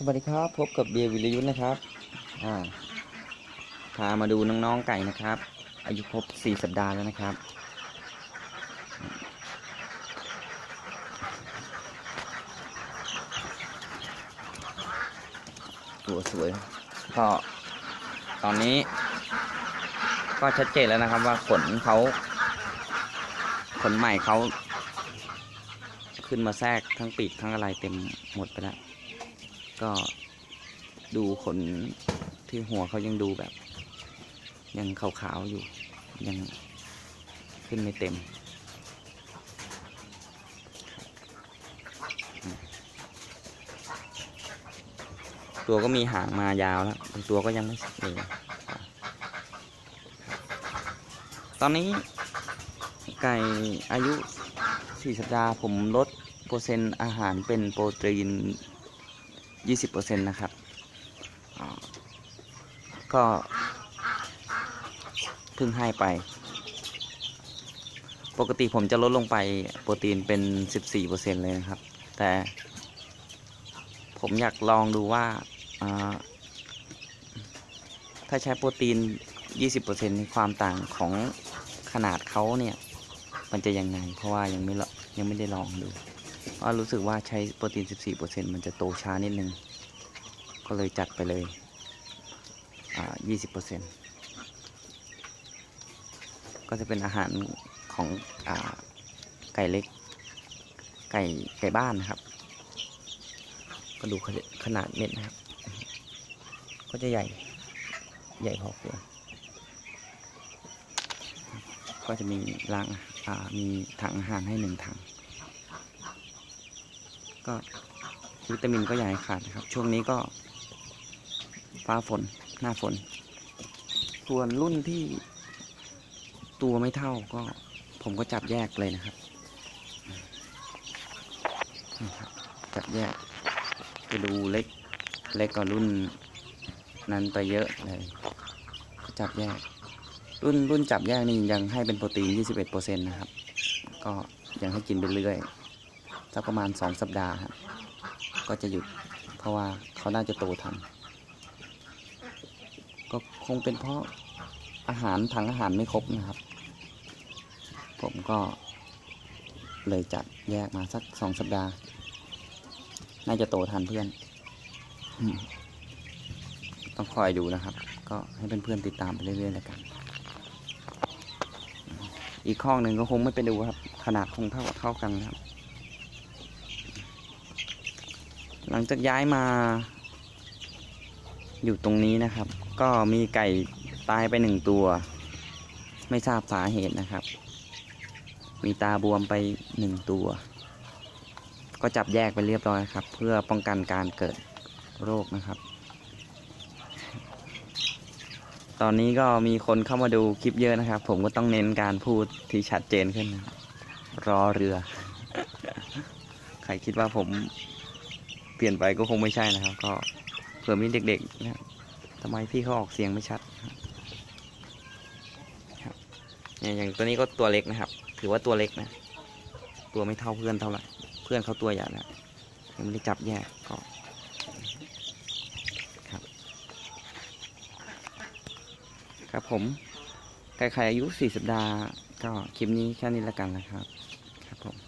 สวัสดีครับ พบกับเบียร์วิรยุทธ์นะครับอ่าพามาดูน้องๆไก่นะครับ อายุครบสี่สัปดาห์แล้วนะครับ ตัวสวยก็ตอนนี้ ก็ชัดเจนแล้วนะครับว่าขนเขาขนใหม่เขาขึ้นมาแทรกทั้งปีกทั้งอะไรเต็มหมดไปแล้ว ก็ดูขนที่หัวเขายังดูแบบ ยังขาวๆอยู่ ยังขึ้นไม่เต็ม ตัวก็มีหางมายาวแล้วตัวก็ยังไม่เสร็จเลยตอนนี้ไก่อายุ 4 สัปดาห์ผมลดเปอร์เซ็นต์อาหารเป็นโปรตีน 20%นะครับก็เพิ่งให้ไป ปกติผมจะลดลงไปโปรตีนเป็น 14%เลยนะครับ แต่ผมอยากลองดูว่า ถ้าใช้โปรตีน 20%ในความต่างของขนาดเขาเนี่ย มันจะยังไง เพราะว่ายังไม่ลยังไม่ได้ลองดู เพราะรู้สึกว่าใช้โปรตีน 14%มันจะโตช้านิดนึง ก็เลยจัดไปเลย อ่า 20%ก็จะเป็นอาหารของ อ่า ไก่เล็ก ไก่ ไก่บ้านนะครับ ก็ดูขนาดเม็ดนะครับ ก็จะใหญ่ ใหญ่พอควรก็จะมีราง อ่า มีถังอาหารให้หนึ่งถัง ก็ วิตามินก็อย่าให้ขาดนะครับ ช่วงนี้ก็ฟ้าฝนหน้าฝน ส่วนรุ่นที่ตัวไม่เท่าก็ผมก็จับแยกเลยนะครับนี่ครับ จับแยกจะดูเล็กเล็กกว่ารุ่นนั้นไปเยอะเลยจับแยก รุ่นรุ่นจับแยกนี่ยังให้เป็นโปรตีน 21%นะครับ ก็ยังให้กินไปเรื่อยสักประมาณ 2 สัปดาห์ครับ ก็จะหยุด เพราะว่าเขาน่าจะโตทัน ก็คงเป็นเพราะอาหารถังอาหารไม่ครบนะครับ ผมก็เลยจัดแยกมาสักสองสัปดาห์ น่าจะโตทันเพื่อน ต้องคอยดูนะครับ ก็ให้เพื่อนๆติดตามไปเรื่อยๆแล้วกัน อีกข้องหนึ่งก็คงไม่ไปดูครับ ขนาดคงเท่าเท่ากันนะครับ ห ลังจากย้ายมา อยู่ตรงนี้นะครับ ก็มีไก่ตายไปหนึ่งตัว ไม่ทราบสาเหตุนะครับ มีตาบวมไปหนึ่งตัว ก็จับแยกไปเรียบร้อยครับ เพื่อป้องกันการเกิดโรคนะครับ ตอนนี้ก็มีคนเข้ามาดูคลิปเยอะนะครับ ผมก็ต้องเน้นการพูดที่ชัดเจนขึ้น รอเรือ ใครคิดว่าผม เปลี่ยนไปก็คงไม่ใช่นะครับ ก็เผื่อมีเด็กๆนะทำไมพี่เขาออกเสียงไม่ชัดครับเนี่ยอย่างตัวนี้ก็ตัวเล็กนะครับ ถือว่าตัวเล็กนะ ตัวไม่เท่าเพื่อนเท่าไหร่เพื่อนเขาตัวใหญ่แล้วยังไม่ได้จับแยกก็ครับผมใครๆอายุ4สัปดาห์ก็คลิปนี้แค่นี้ล้วกันนะครับ ครับผม